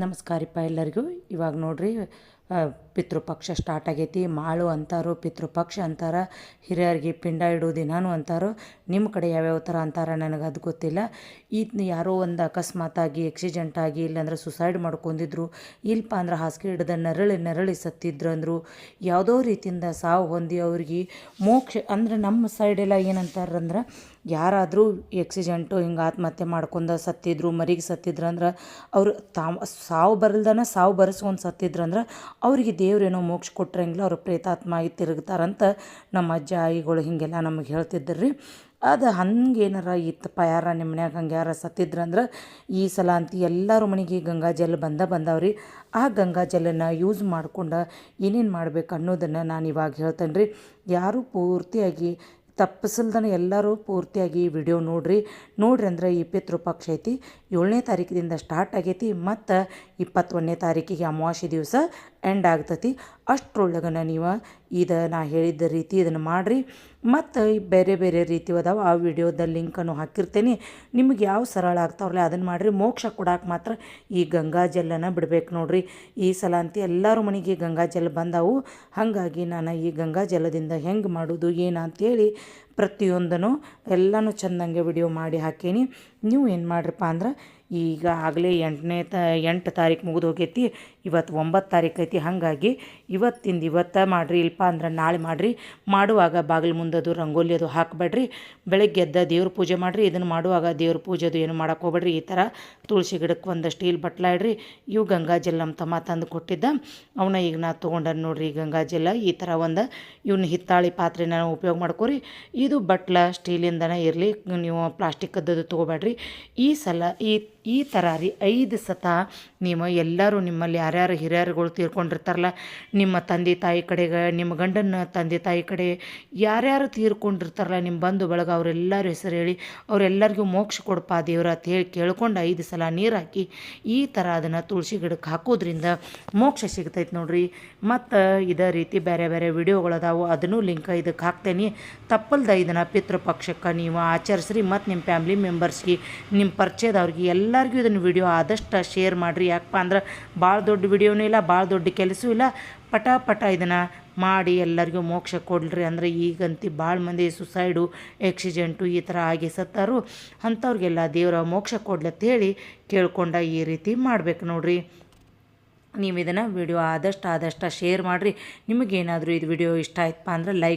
ನಮಸ್ಕಾರಪ್ಪ ಎಲ್ಲರಿಗೂ. ಇವಾಗ ನೋಡ್ರಿ ಪಿತೃಪಕ್ಷ ಸ್ಟಾರ್ಟ್ ಆಗೈತಿ. ಮಾಳು ಅಂತಾರೋ, ಪಿತೃಪಕ್ಷ ಅಂತಾರ, ಹಿರಿಯರಿಗೆ ಪಿಂಡ ಇಡೋ ದಿನಾನು ಅಂತಾರೋ ನಿಮ್ಮ ಕಡೆ ಯಾವ್ಯಾವ ಥರ ಅಂತಾರ ನನಗೆ ಅದು ಗೊತ್ತಿಲ್ಲ. ಇದನ್ನ ಯಾರೋ ಒಂದು ಅಕಸ್ಮಾತಾಗಿ ಆಕ್ಸಿಡೆಂಟ್ ಆಗಿ, ಇಲ್ಲಾಂದ್ರೆ ಸುಸೈಡ್ ಮಾಡ್ಕೊಂಡಿದ್ರು ಇಲ್ಲಪ್ಪ ಅಂದ್ರೆ ಹಾಸಿಗೆ ಹಿಡ್ದ ನರಳಿ ನರಳಿ ಸತ್ತಿದ್ರು ಅಂದರು, ಯಾವುದೋ ರೀತಿಯಿಂದ ಸಾವು ಹೊಂದಿ ಅವ್ರಿಗೆ ಮೋಕ್ಷ, ಅಂದ್ರೆ ನಮ್ಮ ಸೈಡೆಲ್ಲ ಏನಂತಾರಂದ್ರೆ ಯಾರಾದರೂ ಎಕ್ಸಿಡೆಂಟು ಹಿಂಗೆ ಆತ್ಮಹತ್ಯೆ ಮಾಡ್ಕೊಂಡು ಸತ್ತಿದ್ರು, ಮರಿಗೆ ಸತ್ತಿದ್ರು ಅಂದ್ರೆ ಅವರು ತಾವು ಸಾವು ಬರಲ್ದನ ಸಾವು ಬರೆಸ್ಕೊಂಡು ಸತ್ತಿದ್ರು ಅಂದ್ರೆ ಅವ್ರಿಗೆ ದೇವ್ರೇನೋ ಮೋಕ್ಷ ಕೊಟ್ರಂಗಿಲ್ಲ, ಅವ್ರು ಪ್ರೇತಾತ್ಮ ಆಗಿ ತಿರುಗ್ತಾರಂತ ನಮ್ಮ ಅಜ್ಜ ಆಯಿಗಳು ಹೀಗೆಲ್ಲ ನಮಗೆ ಹೇಳ್ತಿದ್ರು ರೀ ಅದು ಹಂಗೇನಾರ ಇತ್ತಪ್ಪ ಯಾರ ನಿಮ್ಮ ಮನ್ಯಾಗ ಹಂಗೆ ಯಾರ ಸತ್ತಿದ್ರಂದ್ರೆ ಈ ಸಲ ಅಂತ ಎಲ್ಲರ ಮನೆಗೆ ಗಂಗಾ ಜಲ ಬಂದ ಬಂದವ್ರಿ. ಆ ಗಂಗಾ ಜಲನ ಯೂಸ್ ಮಾಡ್ಕೊಂಡು ಏನೇನು ಮಾಡ್ಬೇಕು ಅನ್ನೋದನ್ನು ನಾನು ಇವಾಗ ಹೇಳ್ತೇನೆ ರೀ ಯಾರೂ ಪೂರ್ತಿಯಾಗಿ ತಪ್ಪಿಸಲ್ದನ ಎಲ್ಲರೂ ಪೂರ್ತಿಯಾಗಿ ಈ ವಿಡಿಯೋ ನೋಡ್ರಿ. ನೋಡ್ರಿ ಅಂದ್ರೆ ಈ ಪಿತೃಪಕ್ಷ ಐತಿ. ಏಳನೇ ತಾರೀಕಿನಿಂದ ಸ್ಟಾರ್ಟ್ ಆಗೈತಿ. ಮತ್ತು ಇಪ್ಪತ್ತೊಂದನೇ ತಾರೀಕಿಗೆ ಅಮಾವಾಸ್ಯೆ ದಿವಸ ಎಂಡ್ ಆಗ್ತತಿ. ಅಷ್ಟರೊಳಗನ ನೀವು ಇದು ನಾ ಹೇಳಿದ್ದ ರೀತಿ ಇದನ್ನು ಮಾಡಿರಿ. ಮತ್ತು ಬೇರೆ ಬೇರೆ ರೀತಿ ಅದಾವ, ಆ ವಿಡಿಯೋದ ಲಿಂಕನ್ನು ಹಾಕಿರ್ತೇನೆ. ನಿಮಗೆ ಯಾವ ಸರಳ ಆಗ್ತಾವ್ರಲ್ಲ ಅದನ್ನು ಮಾಡಿರಿ. ಮೋಕ್ಷ ಕೊಡಕ್ಕೆ ಮಾತ್ರ ಈ ಗಂಗಾ ಜಲನ ಬಿಡ್ಬೇಕು ನೋಡ್ರಿ. ಈ ಸಲ ಅಂತ ಎಲ್ಲರ ಮನೆಗೆ ಗಂಗಾ ಜಲ ಬಂದಾವು. ಹಾಗಾಗಿ ನಾನು ಈ ಗಂಗಾ ಜಲದಿಂದ ಹೆಂಗೆ ಮಾಡೋದು, ಏನು ಅಂತೇಳಿ ಪ್ರತಿಯೊಂದನ್ನು ಎಲ್ಲನೂ ಚೆಂದಂಗೆ ವಿಡಿಯೋ ಮಾಡಿ ಹಾಕೇನಿ. ನೀವು ಏನು ಮಾಡ್ರಪ್ಪ ಅಂದ್ರೆ ಈಗ ಆಗಲೇ ಎಂಟನೇ ತ, ಎಂಟು ತಾರೀಕು ಮುಗಿದು ಹೋಗೈತಿ. ಇವತ್ತು ಒಂಬತ್ತು ತಾರೀಕು ಐತಿ. ಹಾಗಾಗಿ ಇವತ್ತಿಂದ ಇವತ್ತು ಮಾಡಿರಿ, ಇಲ್ಪ ಅಂದ್ರೆ ನಾಳೆ ಮಾಡಿರಿ. ಮಾಡುವಾಗ ಬಾಗಿಲು ಮುಂದದು ರಂಗೋಲಿ ಅದು ಹಾಕಬೇಡ್ರಿ. ಬೆಳಗ್ಗೆ ಎದ್ದ ದೇವ್ರ ಪೂಜೆ ಮಾಡಿರಿ. ಇದನ್ನು ಮಾಡುವಾಗ ದೇವ್ರ ಪೂಜೆ ಅದು ಏನು ಮಾಡೋಕೆ ಹೋಗ್ಬೇಡ್ರಿ. ಈ ಥರ ತುಳಸಿ ಗಿಡಕ್ಕೆ ಒಂದು ಸ್ಟೀಲ್ ಬಟ್ಲ ಇಡ್ರಿ. ಇವು ಗಂಗಾ ಜಲ್ ನಮ್ಮ ತಮ್ಮ ತಂದು ಕೊಟ್ಟಿದ್ದ. ಅವನ್ನ ಈಗ ನಾ ತೊಗೊಂಡ ನೋಡ್ರಿ. ಈ ಗಂಗಾ ಜಲ, ಈ ಥರ ಒಂದು. ಇವನ್ನ ಹಿತ್ತಾಳಿ ಪಾತ್ರೆನ ಉಪಯೋಗ ಮಾಡ್ಕೋರಿ. ಇದು ಬಟ್ಲ ಸ್ಟೀಲಿಂದನೇ ಇರಲಿ, ನೀವು ಪ್ಲಾಸ್ಟಿಕ್ಕದ್ದು ತೊಗೋಬೇಡ್ರಿ. ಈ ಸಲ ಈ ಈ ಥರ ರೀ ಐದು ಸತ ನೀವು ಎಲ್ಲರೂ ನಿಮ್ಮಲ್ಲಿ ಯಾರ್ಯಾರು ಹಿರಿಯರುಗಳು ತೀರ್ಕೊಂಡಿರ್ತಾರಲ್ಲ, ನಿಮ್ಮ ತಂದೆ ತಾಯಿ ಕಡೆಗೆ, ನಿಮ್ಮ ಗಂಡನ ತಂದೆ ತಾಯಿ ಕಡೆ ಯಾರ್ಯಾರು ತೀರ್ಕೊಂಡಿರ್ತಾರಲ್ಲ, ನಿಮ್ಮ ಬಂಧು ಬಳಗ ಅವರೆಲ್ಲರ ಹೆಸರು ಹೇಳಿ ಅವರೆಲ್ಲರಿಗೂ ಮೋಕ್ಷ ಕೊಡಪ್ಪ ದೇವ್ರ ಅಂತ ಹೇಳಿ ಕೇಳ್ಕೊಂಡು ಐದು ಸಲ ನೀರು ಹಾಕಿ ಈ ಥರ ಅದನ್ನು ತುಳಸಿ ಗಿಡಕ್ಕೆ ಹಾಕೋದ್ರಿಂದ ಮೋಕ್ಷ ಸಿಗ್ತೈತೆ ನೋಡ್ರಿ. ಮತ್ತು ಇದೇ ರೀತಿ ಬೇರೆ ಬೇರೆ ವಿಡಿಯೋಗಳದಾವು ಅದನ್ನು ಲಿಂಕ್ ಇದಕ್ಕೆ ಹಾಕ್ತೇನೆ. ತಪ್ಪಲ್ದ ಇದನ್ನು ಪಿತೃಪಕ್ಷಕ್ಕೆ ನೀವು ಆಚರಿಸ್ರಿ, ಮತ್ತು ನಿಮ್ಮ ಫ್ಯಾಮ್ಲಿ ಮೆಂಬರ್ಸ್ಗೆ, ನಿಮ್ಮ ಪರಿಚಯದವ್ರಿಗೆ ಎಲ್ಲರಿಗೂ ಇದನ್ನು ವಿಡಿಯೋ ಆದಷ್ಟು ಶೇರ್ ಮಾಡಿರಿ. ಯಾಕಪ್ಪ ಅಂದ್ರೆ ಭಾಳ ದೊಡ್ಡ ವಿಡಿಯೋನೂ ಇಲ್ಲ, ಭಾಳ ದೊಡ್ಡ ಕೆಲಸವೂ ಇಲ್ಲ. ಪಟ ಪಟ ಇದನ್ನು ಮಾಡಿ ಎಲ್ಲರಿಗೂ ಮೋಕ್ಷ ಕೊಡ್ರಿ ಅಂದರೆ ಈಗಂತಿ ಭಾಳ ಮಂದಿ ಸುಸೈಡು, ಆಕ್ಸಿಡೆಂಟು ಈ ಥರ ಆಗಿ ಸತ್ತಾರು. ಅಂಥವ್ರಿಗೆಲ್ಲ ದೇವರ ಮೋಕ್ಷ ಕೊಡ್ಲತ್ತೇಳಿ ಕೇಳ್ಕೊಂಡ ಈ ರೀತಿ ಮಾಡಬೇಕು ನೋಡ್ರಿ. ನೀವು ಇದನ್ನು ವಿಡಿಯೋ ಆದಷ್ಟು ಆದಷ್ಟು ಶೇರ್ ಮಾಡಿರಿ. ನಿಮಗೇನಾದರೂ ಇದು ವಿಡಿಯೋ ಇಷ್ಟ ಆಯ್ತಪ್ಪ ಅಂದ್ರೆ ಲೈಕ್